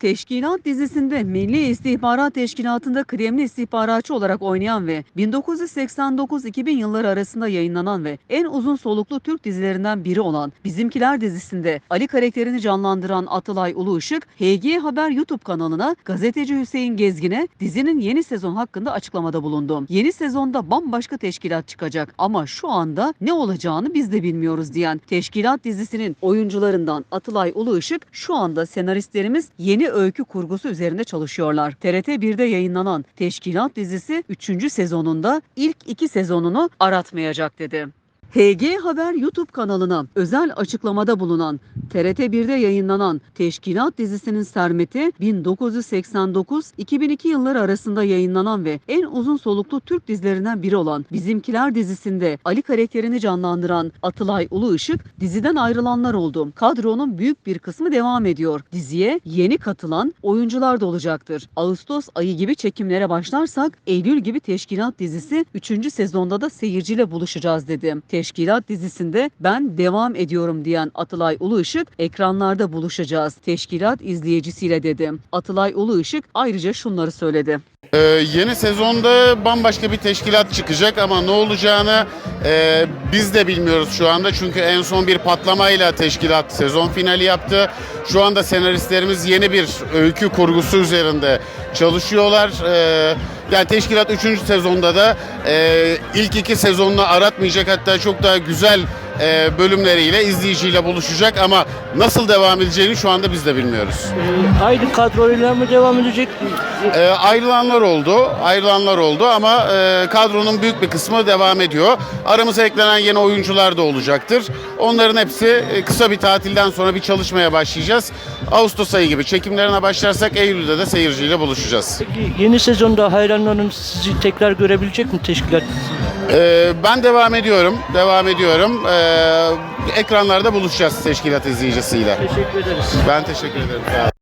Teşkilat dizisinde Milli İstihbarat Teşkilatı'nda kıdemli istihbaratçı olarak oynayan ve 1989-2000 yılları arasında yayınlanan ve en uzun soluklu Türk dizilerinden biri olan Bizimkiler dizisinde Ali karakterini canlandıran Atılay Uluışık, HG Haber YouTube kanalına gazeteci Hüseyin Gezgin'e dizinin yeni sezon hakkında açıklamada bulundu. Yeni sezonda bambaşka teşkilat çıkacak ama şu anda ne olacağını biz de bilmiyoruz diyen Teşkilat dizisinin oyuncularından Atılay Uluışık şu anda senaristlerimiz yeni öykü kurgusu üzerinde çalışıyorlar. TRT 1'de yayınlanan Teşkilat dizisi 3. sezonunda ilk iki sezonunu aratmayacak dedi. HG Haber YouTube kanalına özel açıklamada bulunan TRT 1'de yayınlanan Teşkilat dizisinin sermeti 1989-2002 yılları arasında yayınlanan ve en uzun soluklu Türk dizilerinden biri olan Bizimkiler dizisinde Ali karakterini canlandıran Atılay Uluışık diziden ayrılanlar oldu. Kadronun büyük bir kısmı devam ediyor. Diziye yeni katılan oyuncular da olacaktır. Ağustos ayı gibi çekimlere başlarsak Eylül gibi Teşkilat dizisi 3. sezonda da seyirciyle buluşacağız dedi. Teşkilat dizisinde ben devam ediyorum diyen Atılay Uluışık ekranlarda buluşacağız. Teşkilat izleyicisiyle dedi. Atılay Uluışık ayrıca şunları söyledi. Ee, yeni sezonda bambaşka bir teşkilat çıkacak ama ne olacağını e, biz de bilmiyoruz şu anda. Çünkü en son bir patlamayla teşkilat sezon finali yaptı. Şu anda senaristlerimiz yeni bir öykü kurgusu üzerinde çalışıyorlar. Ee, yani teşkilat 3. sezonda da e, ilk iki sezonunu aratmayacak hatta çok daha güzel e, bölümleriyle izleyiciyle buluşacak ama nasıl devam edeceğini şu anda biz de bilmiyoruz. Ee, aynı kadroyla mı devam edecek? E, ayrılanlar oldu, ayrılanlar oldu ama e, kadronun büyük bir kısmı devam ediyor. Aramıza eklenen yeni oyuncular da olacaktır. Onların hepsi e, kısa bir tatilden sonra bir çalışmaya başlayacağız. Ağustos ayı gibi çekimlerine başlarsak Eylül'de de seyirciyle buluşacağız. Peki yeni sezonda hayranların sizi tekrar görebilecek mi teşkilat? E, ben devam ediyorum, devam ediyorum. E, ekranlarda buluşacağız teşkilat izleyicisiyle. Teşekkür ederiz. Ben teşekkür ederim.